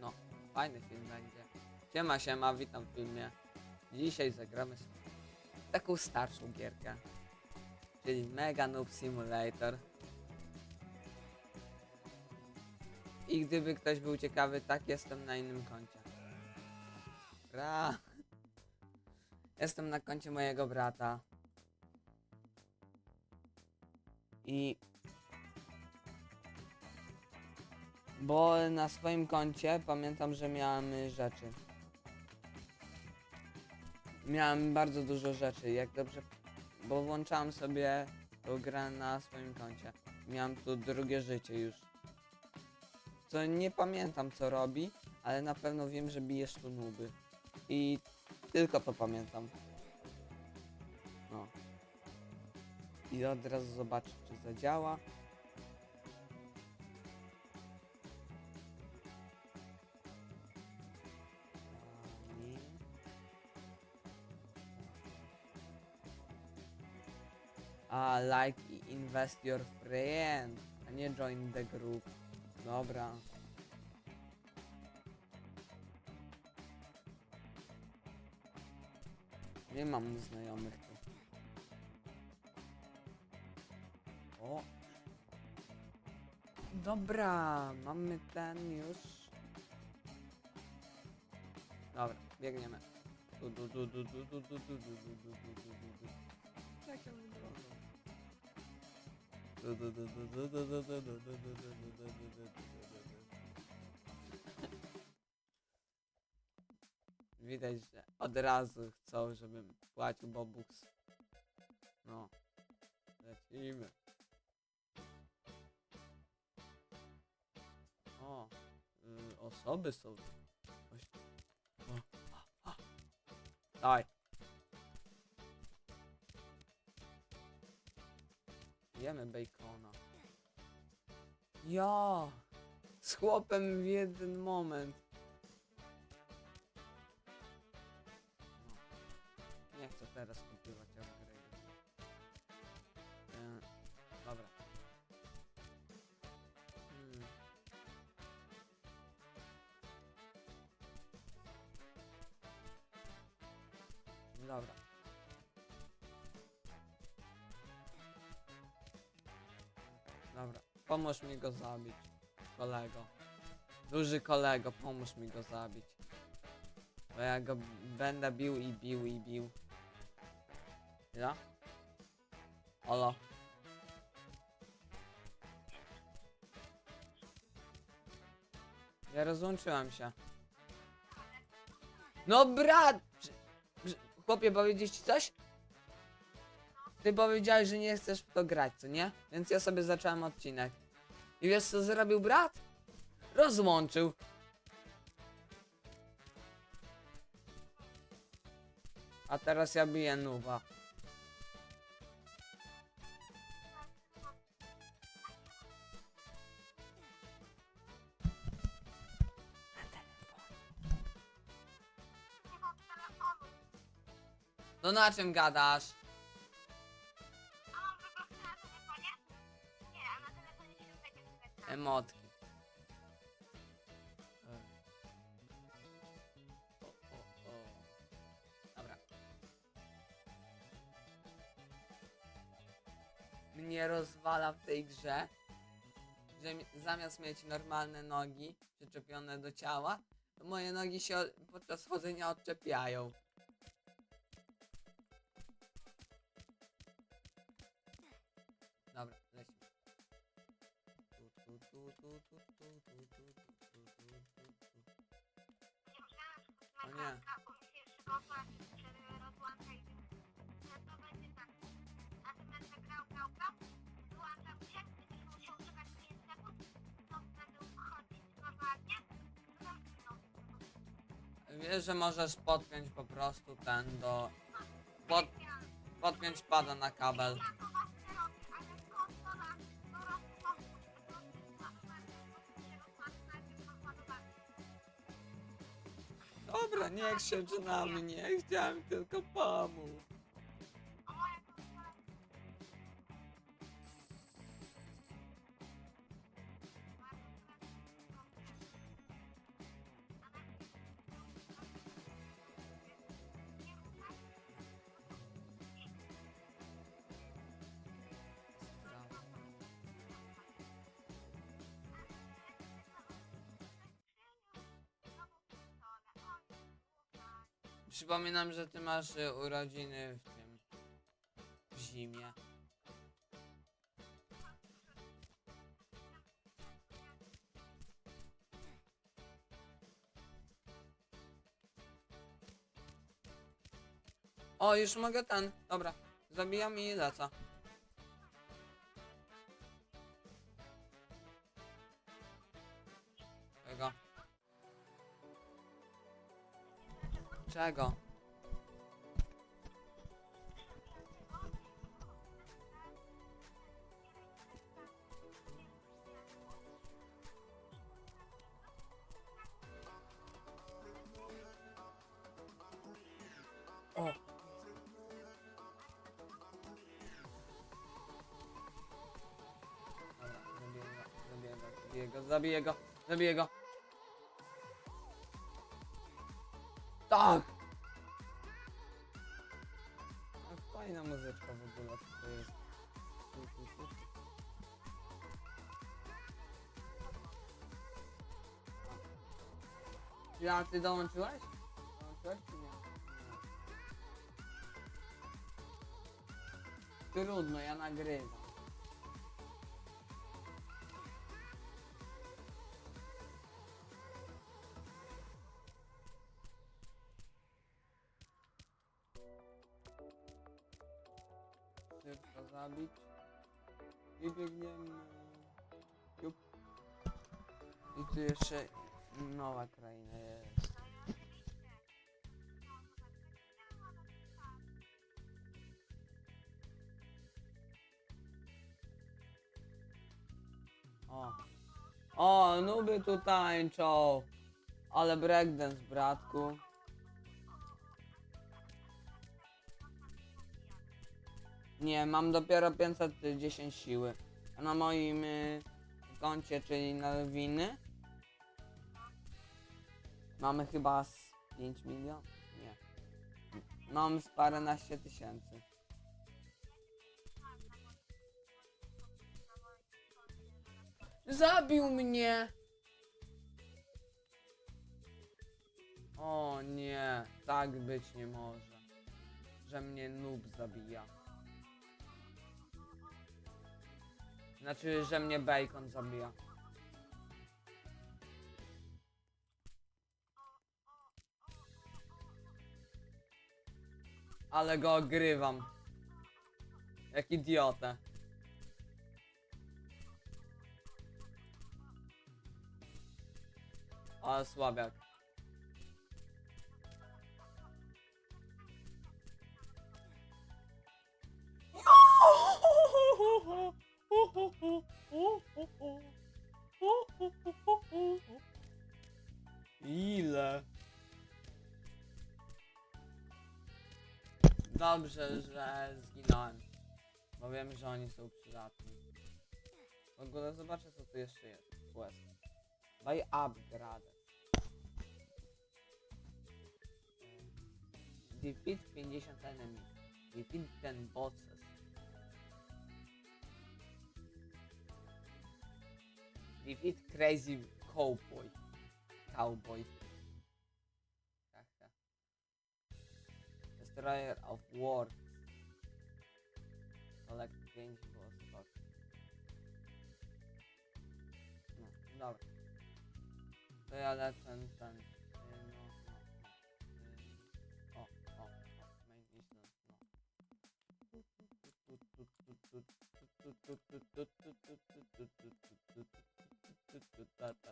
No, fajny film będzie. Siema, siema, witam w filmie. Dzisiaj zagramy taką starszą gierkę. Czyli Mega Noob Simulator. I gdyby ktoś był ciekawy, tak jestem na innym koncie. Ra. Jestem na koncie mojego brata. I bo na swoim koncie pamiętam, że miałem rzeczy. Miałem bardzo dużo rzeczy, jak dobrze. Bo włączałem sobie tą grę na swoim koncie. Miałem tu drugie życie już. Co nie pamiętam co robi, ale na pewno wiem, że bijesz tu nuby. I tylko to pamiętam. No. I od razu zobaczę, czy zadziała. A, like i invest your friend, a nie join the group. Dobra. Nie mam znajomych tu. O. Dobra, mamy ten już. Dobra, biegniemy. Du, du, du, du, du, du, du, du, du, du, du, du, du, du. Jak ja mam Widać, że od razu chcą, żebym płacił Bobux. No. Lecimy. O, y, osoby są. Oś... O, a, a. Daj. Jemy bacona. Ja! Z chłopem w jeden moment. Nie chcę teraz kupować upgrade. E, dobra. Hmm. Dobra. Pomóż mi go zabić, kolego. Duży kolego, pomóż mi go zabić. Bo ja go będę bił i bił i bił. Ja? Olo. Ja rozłączyłem się. No brat! Chłopie, powiedzieć ci coś? Ty powiedziałeś, że nie chcesz w to grać, co nie? Więc ja sobie zacząłem odcinek. I wiesz co zrobił brat? Rozłączył. A teraz ja biję nuba. No na czym gadasz? Emotki. O, o, o. Dobra. Mnie rozwala w tej grze, że mi- zamiast mieć normalne nogi przyczepione do ciała, to moje nogi się od- podczas chodzenia odczepiają. Nie. Wiesz, że możesz podpiąć po prostu ten do... Pod, podpiąć pada na kabel. Dobra, nie krzyczy na mnie, chciałem tylko pomóc. Przypominam, że ty masz y, urodziny w tym... w zimie. O, już mogę ten. Dobra. Zabijam i lecę. Czego? O! Dobra, zabiję go, zabiję go, zabiję go, zabiję go. Tak! Fajna muzyczka w ogóle to jest. Ja, ty dołączyłeś? Dołączyłeś czy nie. Trudno, ja nagrywam. Szybko zabić. I biegniemy. Jup. I tu jeszcze nowa kraina jest. O. O, nuby tu tańczą. Ale breakdance, bratku. Nie, mam dopiero 510 siły. A na moim y, koncie, czyli na winy, mamy chyba z 5 milionów? Nie. Mam z paręnaście tysięcy. Zabił mnie! O nie, tak być nie może. Że mnie noob zabija. Znaczy, że mnie bacon zabija. Ale go ogrywam. Jak idiotę. Ale słabiak. Dobrze, że zginąłem. Bo wiem, że oni są przydatni. W ogóle zobaczę co tu jeszcze jest. Quest. By upgrade. Defeat 50 enemies. Defeat 10 bosses. Defeat crazy cowboy. Cowboy. Destroyer of worlds. Collect 5 boss No, dobra. To ja lecę ten, No, no, O, o, o. Main Island, no.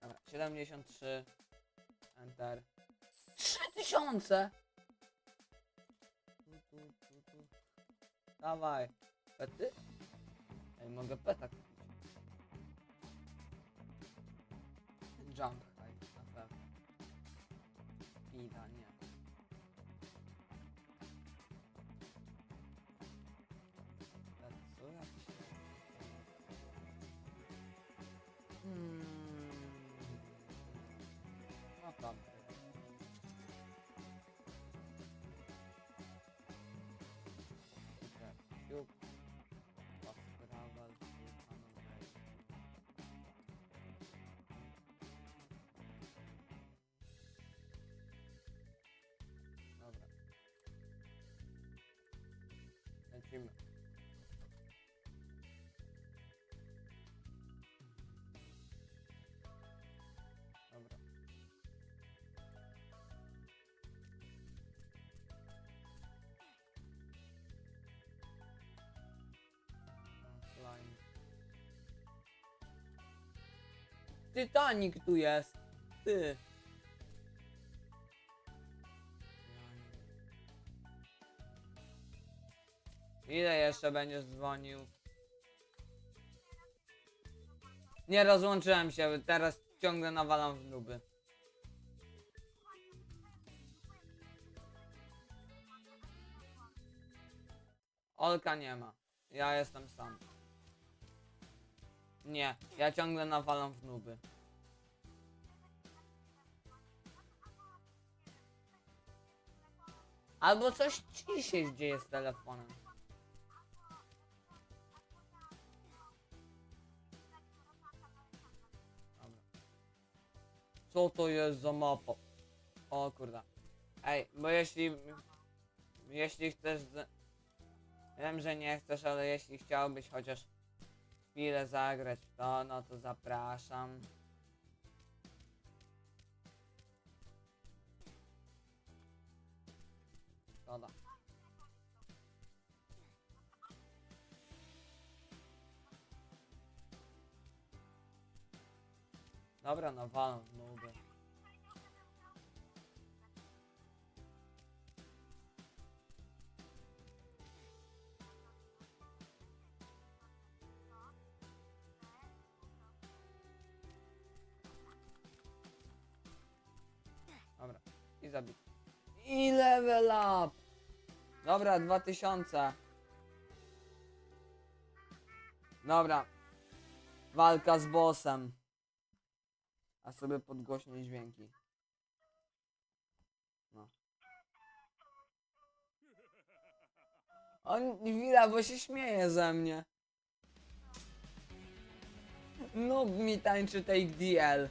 Dobra, 73. Enter. 3000! Dawaj. Pety? Ej, mogę peta kupić. Jump high, na pewno. Speeda, nie. Musimy. Dobra. O, slime. Titanic tu jest! Ty! Jeszcze będziesz dzwonił? Nie rozłączyłem się, teraz ciągle nawalam w nuby. Olka nie ma. Ja jestem sam. Nie, ja ciągle nawalam w nuby. Albo coś ci się dzieje z telefonem. Co to jest za mapa? O kurde. Ej, bo jeśli... Jeśli chcesz... Wiem, że nie chcesz, ale jeśli chciałbyś chociaż chwilę zagrać w to, no to zapraszam. Dobra, no walą, no. Dobra, i zabij. I level up! Dobra, 2000. Dobra. Walka z bossem. A sobie podgłośnię dźwięki. No. On chwila, bo się śmieje ze mnie. Noob mi tańczy take DL.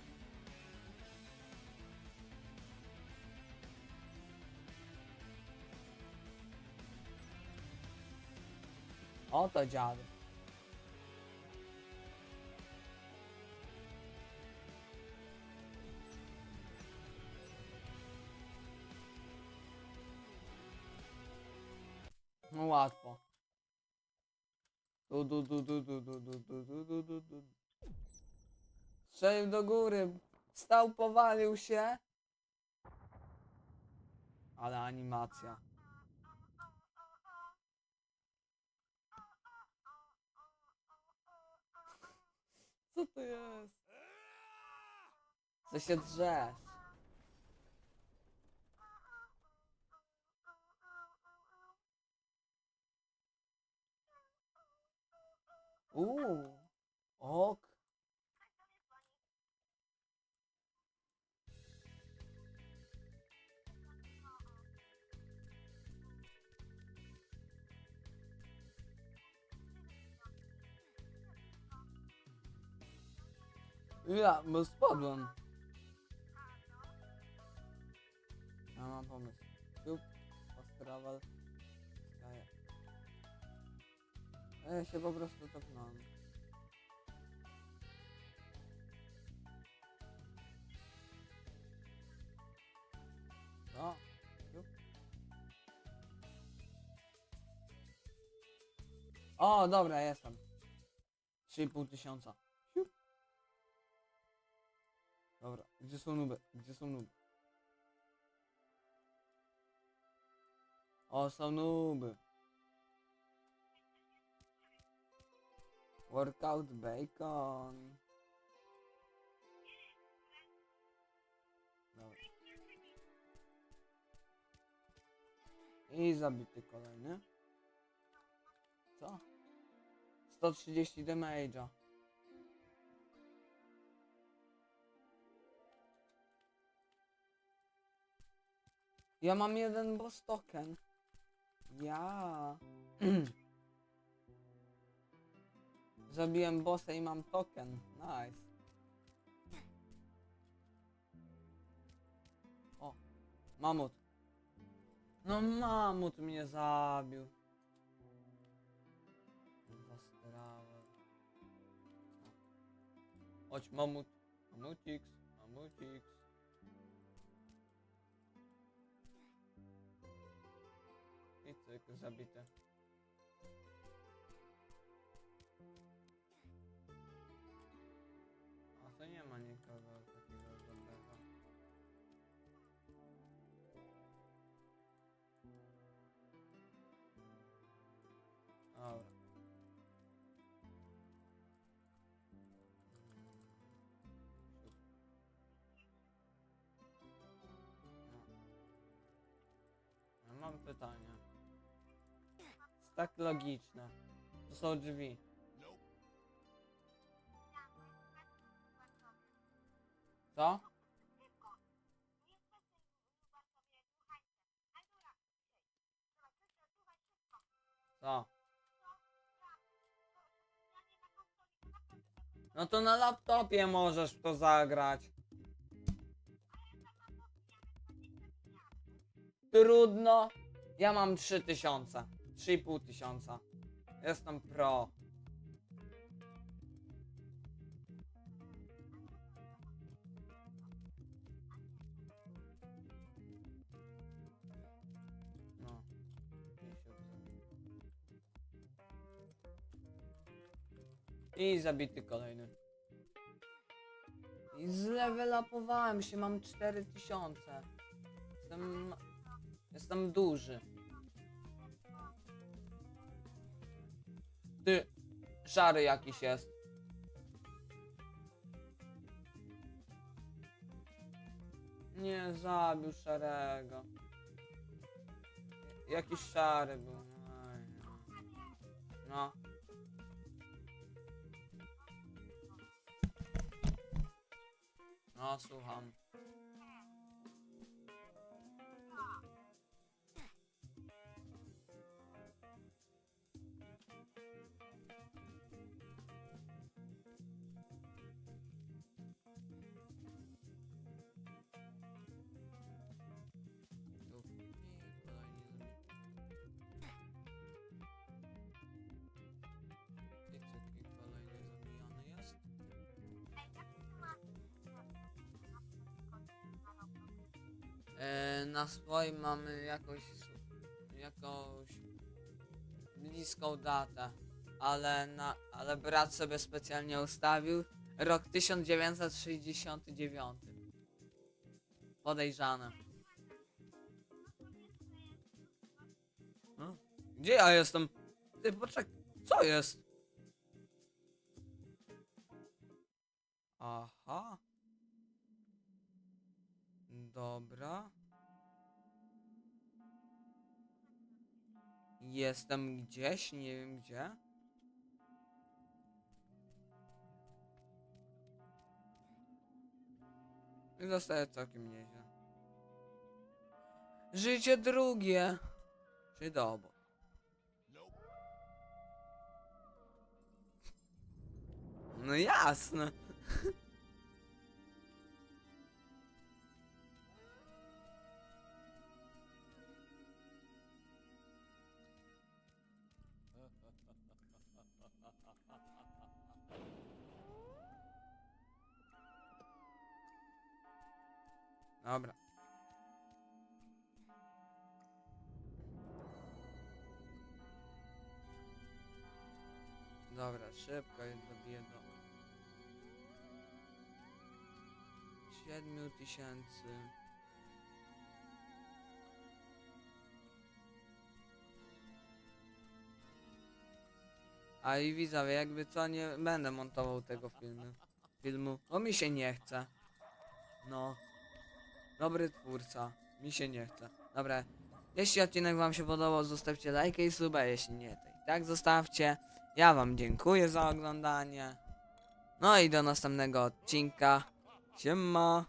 Oto dziady. No łatwo. Du, du, du, du, du, du, du, du, du, du, du, du. Strzelił do góry. Stał, powalił się. Ale animacja. Co to jest? Co się drzesz? Uuu, och? Ja, bo spadłem. Ja mam pomysł. Tup, ostrawal, Ja się po prostu topnąłem. No. O, dobra, jestem. 3,5 tysiąca. Siup. Dobra, gdzie są nuby? Gdzie są nuby? O, są nuby. Workout bacon. Dobra. I zabity kolejny. Co? 130 damage'a. Ja mam jeden boss token. Ja. Zabiłem bossa i mam token. Nice. O, mamut. No mamut mnie zabił. Zastrałem. Chodź mamut. Mamutix, mamutix. I cyk, zabite. To nie ma nikogo takiego dobrego. Dobra. Ja mam pytanie. Jest tak logiczne. To są drzwi. Co? Co? No to na laptopie możesz to zagrać. Trudno. Ja mam 3000. 3,5 tysiąca. Jestem pro. I zabity kolejny. I zlevelapowałem się, mam 4000. Jestem... Jestem duży. Ty, szary jakiś jest. Nie, zabił szarego. Jakiś szary był. No, słucham. Tu. Na swoim mamy jakoś, jakąś bliską datę, ale, na, ale brat sobie specjalnie ustawił rok 1969. Podejrzane. No? Gdzie ja jestem? Ty, poczekaj, co jest? Aha. Dobra. Jestem gdzieś, nie wiem gdzie. I dostaję całkiem nieźle. Życie drugie. Czy dobro? No jasne. Dobra. Dobra, szybko je dobiję do... Siedmiu tysięcy. A i widzowie, jakby co, nie będę montował tego filmu. Filmu, bo mi się nie chce. No. Dobry twórca. Mi się nie chce. Dobra. Jeśli odcinek wam się podobał, zostawcie lajka i suba, jeśli nie, to i tak zostawcie. Ja wam dziękuję za oglądanie. No i do następnego odcinka. Siema.